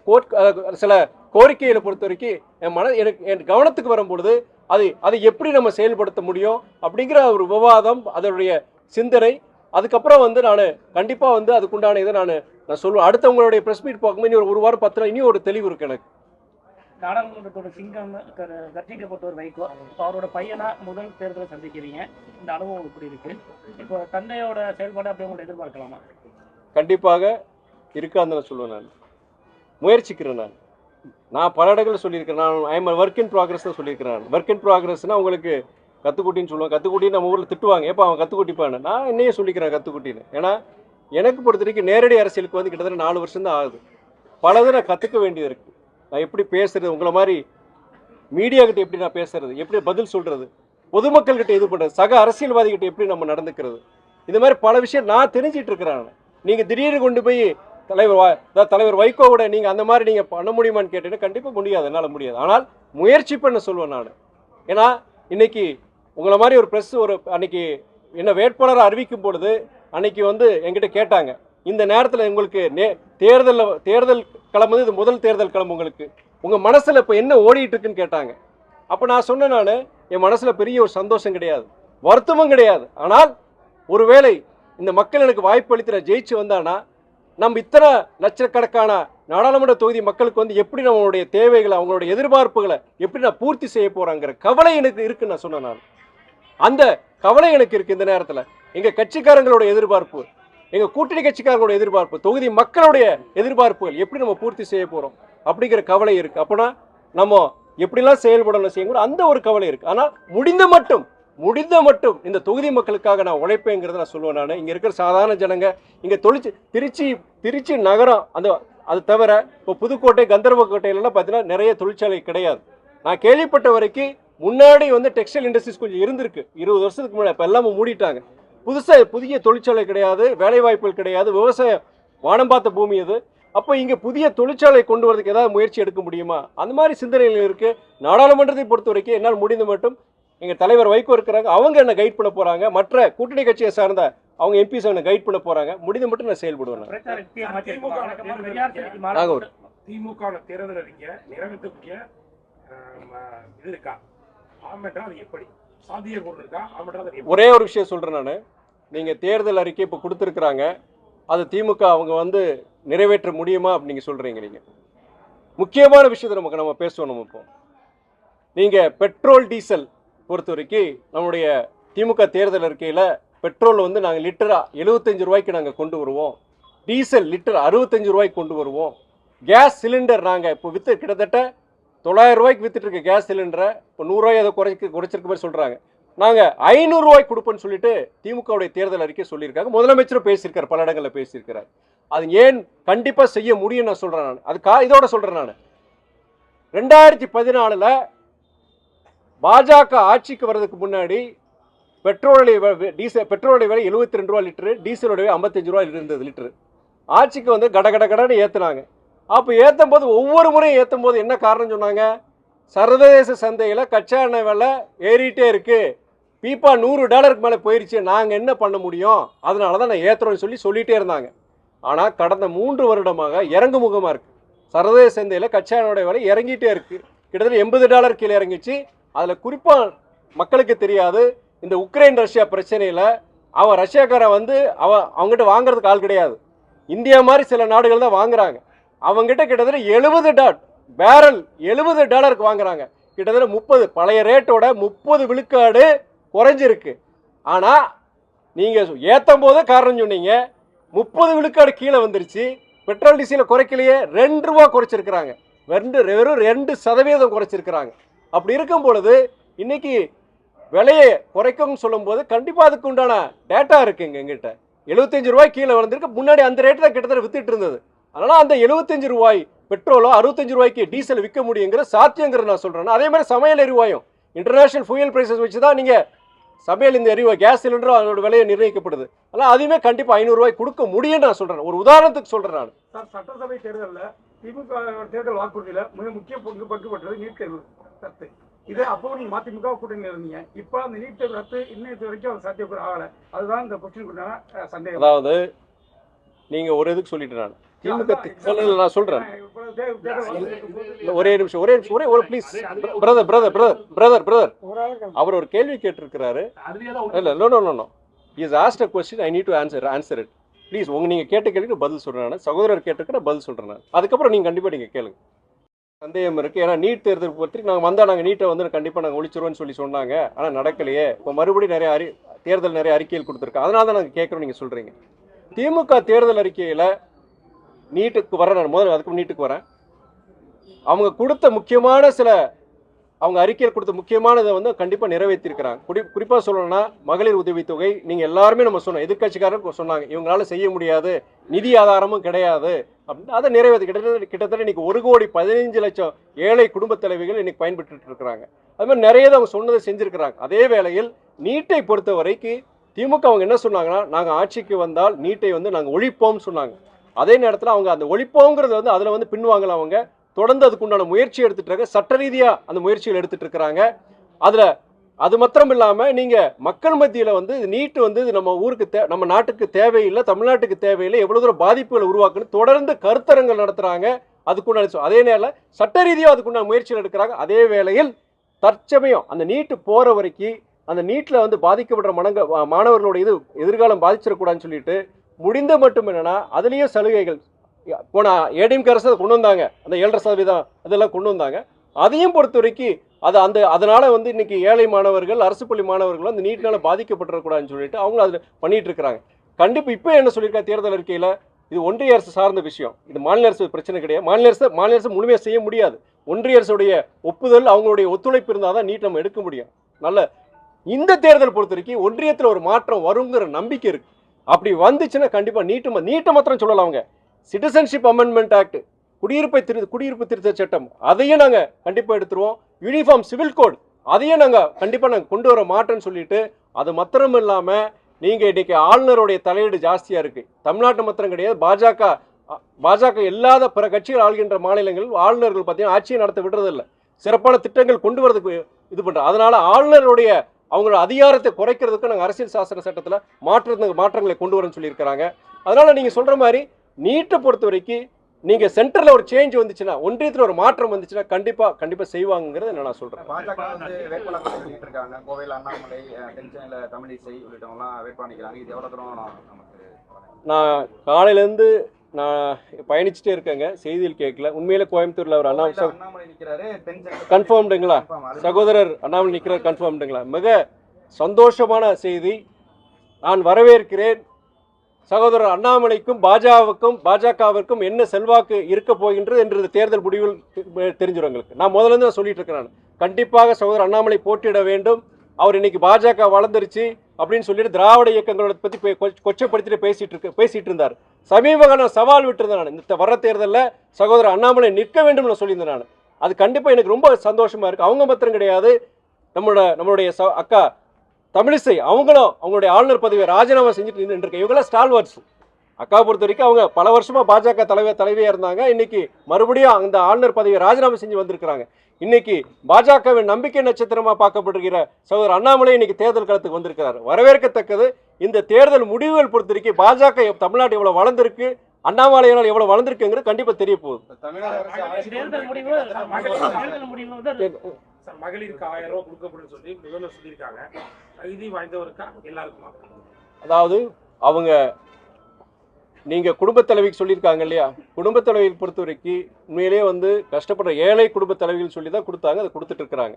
கோட் சில கோரிக்கைகளை பொறுத்த வரைக்கும் என் மன எனக்கு என் கவனத்துக்கு வரும் பொழுது அது அதை எப்படி நம்ம செயல்படுத்த முடியும் அப்படிங்கிற ஒரு விவாதம் அதனுடைய சிந்தனை அதுக்கப்புறம் வந்து நான் கண்டிப்பாக வந்து அதுக்குண்டான இதை நான் நான் சொல்லுவேன் அடுத்தவங்களுடைய ப்ரெஸ் மீட் பார்க்கும்போது இனி ஒரு ஒரு வாரம் பத்து நாள் இனி ஒரு தெளிவு இருக்கு எனக்கு. நாடாளுமன்றத்தோட சிங்கம் ஒரு வைகோ அவரோட பையனா முதல் தேர்தலை சந்திக்கிறீங்க. இந்த அனுபவம் எப்படி இருக்கு? இப்போ தந்தையோட செயல்பாடு அப்படியே உங்களை எதிர்பார்க்கலாமா? கண்டிப்பாக இருக்கான்னு நான் சொல்லுவேன் நான். முயற்சிக்கிறேன் நான். நான் பல இடங்களில் சொல்லியிருக்கிறேன். நான் ஐம் ஒர்க் இன் ப்ராக்ரஸ் தான் சொல்லியிருக்கிறேன். நான். ஒர்க் இன் ப்ராக்ரஸ்னால் உங்களுக்கு கத்துக்குட்டின்னு சொல்லுவேன் கத்துக்குட்டின்னு நம்ம ஊரில் திட்டுவாங்க. ஏப்பா அவன் கத்துக்குட்டிப்பான்னு. நான் என்னையே சொல்லிக்கிறேன் கத்துக்குட்டின்னு. ஏன்னா எனக்கு பொறுத்த வரைக்கும் நேரடி அரசியலுக்கு வந்து கிட்டத்தட்ட நாலு வருஷம் தான் ஆகுது. பலது நான் கற்றுக்க வேண்டியது இருக்குது நான் எப்படி பேசுறது உங்களை மாதிரி மீடியாக்கிட்ட எப்படி நான் பேசுறது எப்படி பதில் சொல்கிறது பொதுமக்கள்கிட்ட இது பண்ணுறது சக அரசியல்வாதிகிட்ட எப்படி நம்ம நடந்துக்கிறது இந்த மாதிரி பல விஷயம் நான் தெரிஞ்சிட்டு இருக்கிறேன் நீங்கள் திடீர்னு கொண்டு போய் தலைவர் வா- தலைவர் வைகோவோட நீங்கள் அந்த மாதிரி நீங்கள் பண்ண முடியுமான்னு கேட்டீங்கன்னா கண்டிப்பாக முடியாது. என்னால் முடியாது. ஆனால் முயற்சி பண்ண சொல்லுவேன் நான். ஏன்னா இன்னைக்கு உங்களை மாதிரி ஒரு ப்ரெஸ் ஒரு அன்னைக்கு என்ன வேட்பாளரை அறிவிக்கும் பொழுது அன்னைக்கு வந்து என்கிட்ட கேட்டாங்க. இந்த நேரத்தில் உங்களுக்கு நே தேர்தலில் தேர்தல் கிளம்புது இது முதல் தேர்தல் கிளம்பு உங்களுக்கு. உங்கள் மனசில் இப்போ என்ன ஓடிட்டு இருக்குன்னு கேட்டாங்க. அப்போ நான் சொன்னேன் நான் என் மனசில் பெரிய ஒரு சந்தோஷம் கிடையாது. வருத்தமும் கிடையாது. ஆனால் ஒருவேளை இந்த மக்கள் எனக்கு வாய்ப்பு அளித்து நான் ஜெயிச்சு வந்தானா நம்ம இத்தனை லட்சக்கணக்கான நாடாளுமன்ற தொகுதி மக்களுக்கு வந்து எப்படி நம்மளுடைய தேவைகளை அவங்களுடைய எதிர்பார்ப்புகளை எப்படி நான் பூர்த்தி செய்ய போகிறாங்கிற கவலை எனக்கு இருக்குன்னு நான் சொன்னேன் நான். அந்த கவலை எனக்கு இருக்கு இந்த நேரத்தில். எங்க கட்சிக்காரங்களோட எதிர்பார்ப்பு எங்க கூட்டணி கட்சிக்காரங்களோட எதிர்பார்ப்பு தொகுதி மக்களுடைய எதிர்பார்ப்புகள் எப்படி நம்ம பூர்த்தி செய்ய போறோம் அப்படிங்கிற கவலை இருக்கு. அப்படின்னா நம்ம எப்படிலாம் செயல்படணும் செய்யக்கூட அந்த ஒரு கவலை இருக்கு. ஆனால் முடிந்த மட்டும் முடிந்த மட்டும் இந்த தொகுதி மக்களுக்காக நான் உழைப்பேங்கிறத நான் சொல்லுவேன் நான். இங்கே இருக்கிற சாதாரண ஜனங்க இங்கே தொழிற்சி திருச்சி திருச்சி நகரம் அந்த அது தவிர இப்போ புதுக்கோட்டை கந்தர்வக்கோட்டையிலலாம் பார்த்தீங்கன்னா நிறைய தொழிற்சாலை கிடையாது. நான் கேள்விப்பட்ட வரைக்கும் முன்னாடி வந்து டெக்ஸ்டைல் இண்டஸ்ட்ரீஸ் கொஞ்சம் இருந்திருக்கு. இருபது வருஷத்துக்கு முன்னாடி இப்போ எல்லாமே மூடிட்டாங்க. புதுசாக புதிய தொழிற்சாலை கிடையாது வேலை வாய்ப்புகள் கிடையாது விவசாயம் வானம் பார்த்த பூமி அது. அப்போ இங்கே புதிய தொழிற்சாலை கொண்டு வரதுக்கு ஏதாவது முயற்சி எடுக்க முடியுமா? அந்த மாதிரி சிந்தனைகள் இருக்குது நாடாளுமன்றத்தை பொறுத்த வரைக்கும் என்னால் முடிந்த மட்டும் எங்கள் தலைவர் வைகோ இருக்கிறாங்க. அவங்க என்ன கைட் பண்ண போகிறாங்க மற்ற கூட்டணி கட்சியை சார்ந்த அவங்க எம்பிஸ் என்ன கைட் பண்ண போகிறாங்க முடிந்த மட்டும் நான் செயல்படுவேன் திமுக தேர்தல் அறிக்கை நிறைவேற்றக்கூடிய இது இருக்கா? ஒரே ஒரு விஷயம் சொல்கிறேன் நான். நீங்கள் தேர்தல் அறிக்கை இப்போ கொடுத்துருக்குறாங்க. அது திமுக அவங்க வந்து நிறைவேற்ற முடியுமா அப்படின்னு நீங்கள் சொல்கிறீங்க நீங்கள் முக்கியமான விஷயத்தை நமக்கு நம்ம பேசுவோம் நம்ம இப்போ. நீங்கள் பெட்ரோல் டீசல் பொறுத்த வரைக்கும் நம்முடைய திமுக தேர்தல் அறிக்கையில் பெட்ரோல் வந்து நாங்கள் லிட்டராக எழுபத்தஞ்சு ரூபாய்க்கு நாங்கள் கொண்டு வருவோம். டீசல் லிட்டர் அறுபத்தஞ்சு ரூபாய்க்கு கொண்டு வருவோம். கேஸ் சிலிண்டர் நாங்கள் இப்போ விற்று கிட்டத்தட்ட தொள்ளாயிரம் ரூபாய்க்கு வித்துட்டு இருக்க கேஸ் சிலிண்டரை இப்போ நூறுரூவாய் அதை குறைக்க குறைச்சிருக்க மாதிரி சொல்கிறாங்க நாங்கள் ஐநூறுரூவாய்க்கு கொடுப்போன்னு சொல்லிட்டு திமுகவுடைய தேர்தல் அறிக்கை சொல்லியிருக்காங்க. முதலமைச்சரும் பேசியிருக்கார் பல இடங்களில் பேசியிருக்கிறார். அது ஏன் கண்டிப்பாக செய்ய முடியும் நான் சொல்கிறேன் நான். அது கா இதோட சொல்கிறேன் நான். ரெண்டாயிரத்தி பதினாலில் பாஜக ஆட்சிக்கு வர்றதுக்கு முன்னாடி பெட்ரோலுடைய டீசல் பெட்ரோலுடைய விலை எழுபத்தி ரெண்டு ரூபா லிட்டரு டீசலுடைய விலை ஐம்பத்தஞ்சு ரூபா இருந்தது லிட்டரு. ஆட்சிக்கு வந்து கட கட கடன்னு ஏற்றுனாங்க அப்போ ஏற்றும் போது ஒவ்வொரு முறையும் ஏற்றும் போது என்ன காரணம் சொன்னாங்க? சர்வதேச சந்தையில் கச்சா எண்ணெய் விலை ஏறிட்டே இருக்குது பீப்பா நூறு டாலருக்கு மேலே போயிடுச்சு நாங்கள் என்ன பண்ண முடியும்? அதனால தான் நான் ஏற்றுறோம்னு சொல்லி சொல்லிகிட்டே இருந்தாங்க. ஆனால் கடந்த மூன்று வருடமாக இறங்குமுகமாக இருக்குது சர்வதேச சந்தையில் கச்சா எண்ணெயோட விலை இறங்கிட்டே இருக்குது கிட்டத்தட்ட எண்பது டாலர் கீழே இறங்கிச்சு. அதில் குறிப்பாக மக்களுக்கு தெரியாது. இந்த உக்ரைன் ரஷ்யா பிரச்சனையில் அவன் ரஷ்யாக்காரன் வந்து அவன் அவங்ககிட்ட வாங்குறதுக்கு ஆள் கிடையாது. இந்தியா மாதிரி சில நாடுகள் தான் வாங்குறாங்க. அவங்ககிட்ட கிட்டத்தட்ட எழுபது டாட் பேரல் எழுபது டாலருக்கு வாங்குறாங்க. கிட்டத்தட்ட முப்பது பழைய ரேட்டோட முப்பது விழுக்காடு குறைஞ்சிருக்கு. ஆனால் நீங்கள் ஏற்றும் போதே காரணம் சொன்னீங்க. முப்பது விழுக்காடு கீழே வந்துருச்சு. பெட்ரோல் டீசலை குறைக்கலையே ரெண்டு ரூபா குறைச்சிருக்கிறாங்க. ரெண்டு வெறும் ரெண்டு சதவீதம் குறைச்சிருக்கிறாங்க. அப்படி இருக்கும் பொழுது இன்னைக்கு விலையை குறைக்கும்னு சொல்லும்போது கண்டிப்பாக அதுக்கு உண்டான டேட்டா இருக்குங்க எங்கிட்ட. எழுபத்தஞ்சு ரூபாய் கீழே வளர்ந்துருக்கு முன்னாடி அந்த ரேட்டு தான் கிட்டத்தட்ட வித்துட்டு இருந்தது. அதனால அந்த எழுபத்தஞ்சு ரூபாய் பெட்ரோலோ அறுபத்தஞ்சு ரூபாய்க்கு டீசல் விற்க முடியுங்கிற சாத்தியங்கிறத நான் சொல்றேன். அதே மாதிரி சமையல் எரிவாயும். இன்டர்நேஷனல் fuel பிரைசஸ் வச்சு தான் நீங்க சமையல் இந்த எரிவாயு கேஸ் சிலிண்டரும் அதோட விலையை நிர்ணயிக்கப்படுது. அதனால் அதுவுமே கண்டிப்பாக ஐநூறுரூவாய் கொடுக்க முடியும்னு நான் சொல்றேன். ஒரு உதாரணத்துக்கு சொல்றேன் நான். சார் சட்டசபை தேர்தலில் திமுக தேர்தல் வாக்குறுதியில மிக முக்கிய பங்கு பங்கு பெற்றது நீட் தேர்வு ரத்து. இது அப்போ நீங்க மதிமுக கூட்டணியில் இருந்தீங்க. இப்போ அந்த நீட் தேர்வு ரத்து இன்னைக்கு வரைக்கும் சாத்தியக்கூறு ஆகல. அதுதான் இந்த அஹ், சந்தேகம். அதாவது நீங்க ஒரு இதுக்கு சொல்லிட்டு நான். திமுக நான் இல்ல, ஒரே நிமிஷம் ஒரே நிமிஷம் ஒரே ஒரு please brother brother brother brother brother அவர் ஒரு கேள்வி கேட்டிருக்கிறாரு. இல்ல no no no no is asked a question I need to answer answer it please உங்க நீங்க கேட்ட கேள்விக்கு பதில் சொல்றேன் நான். சகோதரர் கேட்டிருக்கிற பதில் சொல்றேன் நான். அதுக்கப்புறம் நீங்க கண்டிப்பா நீங்க கேளுங்க. சந்தேகம் இருக்கு. ஏன்னா நீட் தேர்தல் பொறுத்து நாங்கள் வந்தால் நாங்கள் நீட்டை வந்து கண்டிப்பாக நாங்கள் ஒழிச்சிருவோம்னு சொல்லி சொன்னாங்க. ஆனால் நடக்கலையே. இப்போ மறுபடியும் நிறைய அறி தேர்தல் நிறைய அறிக்கைகள் கொடுத்துருக்கோம் அதனால தான் நாங்கள் கேட்குறோம் நீங்கள் சொல்கிறீங்க திமுக தேர்தல் அறிக்கையில் நீட்டுக்கு வரேன் நான். முதல்ல அதுக்கு நீட்டுக்கு வரேன். அவங்க கொடுத்த முக்கியமான சில அவங்க அறிக்கையில் கொடுத்த முக்கியமானதை வந்து கண்டிப்பாக நிறைவேற்றிருக்கிறாங்க. குறி குறிப்பாக சொல்லணும்னா மகளிர் உதவித்தொகை நீங்கள் எல்லாருமே நம்ம சொன்னோம். எதிர்கட்சிக்காரருக்கு சொன்னாங்க. இவங்களால செய்ய முடியாது. நிதி ஆதாரமும் கிடையாது. அப்படின்னு அதை நிறைவேற்றி கிட்டத்தட்ட கிட்டத்தட்ட இன்னைக்கு ஒரு கோடி பதினைஞ்சு லட்சம் ஏழை குடும்ப தலைவிகள் இன்னைக்கு பயன்பெற்றுட்டு இருக்கிறாங்க. அது மாதிரி நிறைய தான் அவங்க சொன்னதை செஞ்சுருக்கிறாங்க. அதே வேளையில் நீட்டை பொறுத்த வரைக்கும் திமுக அவங்க என்ன சொன்னாங்கன்னா நாங்கள் ஆட்சிக்கு வந்தால் நீட்டை வந்து நாங்கள் ஒழிப்போம்னு சொன்னாங்க. அதே நேரத்தில் அவங்க அந்த ஒழிப்போங்கிறது வந்து அதில் வந்து பின்வாங்கல அவங்க. தொடர்ந்து அதுக்குண்டான முயற்சி எடுத்துட்டு இருக்க சட்ட ரீதியாக அந்த முயற்சிகள் எடுத்துட்டு இருக்கிறாங்க. அதில் அது மாத்திரம் இல்லாமல் நீங்கள் மக்கள் மத்தியில் வந்து நீட்டு வந்து இது நம்ம ஊருக்கு தே நம்ம நாட்டுக்கு தேவையில்லை தமிழ்நாட்டுக்கு தேவையில்லை எவ்வளோ தூரம் பாதிப்புகளை உருவாக்குன்னு தொடர்ந்து கருத்தரங்கள் நடத்துகிறாங்க அதுக்குண்டான சொ- அதே நேரில் சட்ட ரீதியாக அதுக்குண்டான முயற்சிகள் எடுக்கிறாங்க. அதே வேளையில் தற்சமயம் அந்த நீட்டு போகிற வரைக்கும் அந்த நீட்டில் வந்து பாதிக்கப்படுற மனங்க மாணவர்களோட இது எதிர்காலம் பாதிச்சிடக்கூடாதுன்னு சொல்லிட்டு முடிந்த மட்டும் என்னென்னா அதுலேயும் சலுகைகள். போன ஏடிஎம்கே அரசு அதை கொண்டு வந்தாங்க. அந்த ஏழரை சதவீதம் அதெல்லாம் கொண்டு வந்தாங்க. அதையும் பொறுத்த வரைக்கும் அது அந்த அதனால் வந்து இன்னைக்கு ஏழை மாணவர்கள் அரசு பள்ளி மாணவர்கள் அந்த நீட்டினால் பாதிக்கப்பட்டுறக்கூடாதுன்னு சொல்லிட்டு அவங்க அதில் பண்ணிகிட்டு இருக்கிறாங்க. கண்டிப்பாக இப்போ என்ன சொல்லியிருக்கா தேர்தல் அறிக்கையில்? இது ஒன்றிய அரசு சார்ந்த விஷயம். இது மாநில அரசு பிரச்சனை கிடையாது. மாநில அரசு மாநில அரசு முழுமையாக செய்ய முடியாது. ஒன்றிய அரசுடைய ஒப்புதல் அவங்களுடைய ஒத்துழைப்பு இருந்தால் தான் நீட் நம்ம எடுக்க முடியும். நல்ல இந்த தேர்தல் பொறுத்த வரைக்கும் ஒன்றியத்தில் ஒரு மாற்றம் வருங்கிற நம்பிக்கை இருக்கு. அப்படி வந்துச்சுன்னா கண்டிப்பாக நீட்டு ம- நீட்டை மாத்திரம் சொல்லலாம் அவங்க. சிட்டிசன்ஷிப் அமெண்ட்மெண்ட் ஆக்ட் குடியிருப்பை திரு குடியிருப்பு திருத்த சட்டம் அதையும் நாங்கள் கண்டிப்பாக எடுத்துருவோம். யூனிஃபார்ம் சிவில் கோட் அதையும் நாங்கள் கண்டிப்பாக நாங்கள் கொண்டு வர மாட்டோம்னு சொல்லிட்டு அது மாத்திரம் இல்லாமல் நீங்கள் இன்றைக்கி ஆளுநருடைய தலையீடு ஜாஸ்தியாக இருக்குது தமிழ்நாட்டு மாத்திரம் கிடையாது. பாஜக பாஜக இல்லாத பிற கட்சிகள் ஆள்கின்ற மாநிலங்களில் ஆளுநர்கள் பார்த்தீங்கன்னா ஆட்சியை நடத்த விடுறதில்லை. சிறப்பான திட்டங்கள் கொண்டு வரதுக்கு இது பண்ணுறோம் அதனால் ஆளுநருடைய அவங்களோட அதிகாரத்தை குறைக்கிறதுக்கு நாங்கள் அரசியல் சாசன சட்டத்தில் மாற்ற மாற்றங்களை கொண்டு வரேன்னு சொல்லியிருக்கிறாங்க. அதனால நீங்கள் சொல்கிற மாதிரி நீட்டை பொறுத்த வரைக்கும் நீங்கள் சென்டரில் ஒரு சேஞ்ச் வந்துச்சுன்னா ஒன்றியத்தில் ஒரு மாற்றம் வந்துச்சுன்னா கண்டிப்பாக கண்டிப்பாக செய்வாங்கங்கிறத நான் சொல்கிறேன் பாஜக வந்து வேட்பாளர் இருக்காங்க கோவையில் அண்ணாமலை தென்சென்னையில தமிழிசை உள்ளிட்டவங்கலாம் வேட்பாளர் நிற்கிறாங்க இது எவ்வளவு தூரம் நான் காலையிலேருந்து நான் பயணிச்சுட்டே இருக்கேங்க செய்தியில் கேட்கல. உண்மையிலே கோயம்புத்தூரில் கோவையில அண்ணாமலை கன்ஃபார்ம்டுங்களா சகோதரர் அண்ணாமலை நிற்கிறார் கன்ஃபார்ம்டுங்களா மிக சந்தோஷமான செய்தி. நான் வரவேற்கிறேன். சகோதரர் அண்ணாமலைக்கும் பாஜகவுக்கும் பாஜகவிற்கும் என்ன செல்வாக்கு இருக்க போகின்றது என்று தேர்தல் முடிவில் தெரிஞ்சிடும் எங்களுக்கு. நான் முதல்ல இருந்து நான் சொல்லிட்டு இருக்கிறேன். நான். கண்டிப்பாக சகோதரர் அண்ணாமலை போட்டியிட வேண்டும். அவர் இன்னைக்கு பாஜக வளர்ந்துருச்சு. அப்படின்னு சொல்லிட்டு திராவிட இயக்கங்களோட பத்தி கொச்சப்படுத்திட்டு பேசிட்டு இருக்க பேசிட்டு இருந்தார். சமீப காலம் சவால் விட்டுருந்தேன் நான். இந்த வர தேர்தலில் சகோதரர் அண்ணாமலை நிற்க வேண்டும் நான் சொல்லியிருந்தேன் நான். அது கண்டிப்பாக எனக்கு ரொம்ப சந்தோஷமா இருக்கு. அவங்க மாத்திரம் கிடையாது. நம்மளோட நம்மளுடைய ச- அக்கா தமிழிசை அவங்களும் அவங்களுடைய ஆளுநர் பதவியை ராஜினாமா செஞ்சுட்டு நின்றுருக்க இவங்களாம் ஸ்டால்வர்ட்ஸ் அக்கா பொறுத்த வரைக்கும் அவங்க பல வருஷமா பாஜக தலைவர் தலைவியா இருந்தாங்க. இன்னைக்கு மறுபடியும் அந்த ஆளுநர் பதவியை ராஜினாமா செஞ்சு வந்திருக்கிறாங்க. இன்னைக்கு பாஜகவின் நம்பிக்கை நட்சத்திரமா பார்க்கப்படுகிற சகோதரர் அண்ணாமலை இன்னைக்கு தேர்தல் களத்துக்கு வந்திருக்கிறார். வரவேற்கத்தக்கது. இந்த தேர்தல் முடிவுகள் பொறுத்த வரைக்கும் பாஜக தமிழ்நாடு எவ்வளவு வளர்ந்திருக்கு அண்ணாமலையினால் எவ்வளவு வளர்ந்திருக்குங்கிறது கண்டிப்பா தெரிய போகுது. மகளிருக்கு ஆயிரம் ரூபாய் கொடுக்கப்படும் சொல்லி முதல்வர் சொல்லியிருக்காங்க. தகுதி வாய்ந்தவருக்கா? எல்லாருக்குமா? அதாவது அவங்க நீங்க குடும்ப தலைவிக்கு சொல்லியிருக்காங்க இல்லையா? குடும்ப தலைவியை பொறுத்த வரைக்கும் உண்மையிலேயே வந்து கஷ்டப்படுற ஏழை குடும்ப தலைவிகள் சொல்லி தான் கொடுத்தாங்க அதை கொடுத்துட்டு இருக்கிறாங்க.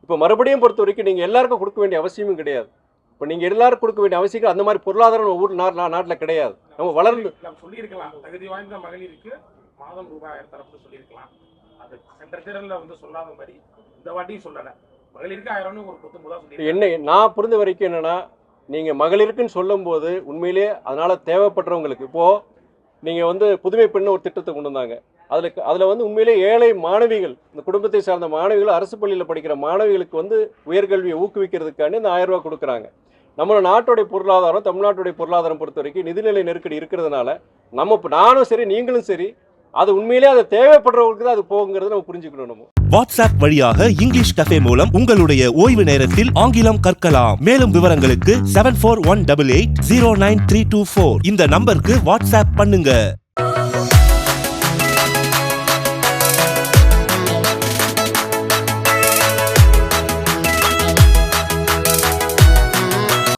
இப்போ மறுபடியும் பொறுத்த வரைக்கும் நீங்க எல்லாருக்கும் கொடுக்க வேண்டிய அவசியமும் கிடையாது. இப்போ நீங்க எல்லாருக்கும் கொடுக்க வேண்டிய அவசியம் அந்த மாதிரி பொருளாதாரம் நம்ம ஊர் நா- நா- நாட்டுல கிடையாது. நம்ம வளர்ந்து சொல்லியிருக்கலாம். தகுதி வாய்ந்த மகளிருக்கு மாதம் ரூபாய் ஆயிரம் தரப்பு சொல்லியிருக்கலாம். அது சென்ற தேர்தலில் வந்து சொல்லாத மாதிரி இந்த வாட்டியும் சொல்லலை. மகளிருக்கு ஆயிரம்னு ஒரு சொல்லி என்ன நான் புரிந்த வரைக்கும் என்னன்னா நீங்கள் மகளிருக்குன்னு சொல்லும்போது உண்மையிலேயே அதனால் தேவைப்படுறவங்களுக்கு இப்போது நீங்கள் வந்து புதுமை பெண்ணு ஒரு திட்டத்தை கொண்டு வந்தாங்க. அதில் அதில் வந்து உண்மையிலே ஏழை மாணவிகள் இந்த குடும்பத்தை சார்ந்த மாணவிகள் அரசு பள்ளியில் படிக்கிற மாணவிகளுக்கு வந்து உயர்கல்வியை ஊக்குவிக்கிறதுக்காண்டி இந்த ஆயிரம் ரூபா கொடுக்குறாங்க. நம்ம நாட்டுடைய பொருளாதாரம் தமிழ்நாட்டுடைய பொருளாதாரம் பொறுத்த வரைக்கும் நிதிநிலை நெருக்கடி இருக்கிறதுனால நம்ம நானும் சரி நீங்களும் சரி அது உண்மையிலேயே அது தேவைப்படுறவங்களுக்கு தான் அது போகுங்கிறத நம்ம புரிஞ்சுக்கணும் நம்ம. வாட்ஸ்அப் வழியாக இங்கிலீஷ் கஃபே மூலம் உங்களுடைய ஓய்வு நேரத்தில் ஆங்கிலம் கற்கலாம். மேலும் விவரங்களுக்கு seven four one double eight zero nine three two four இந்த நம்பருக்கு வாட்ஸ்அப் பண்ணுங்க.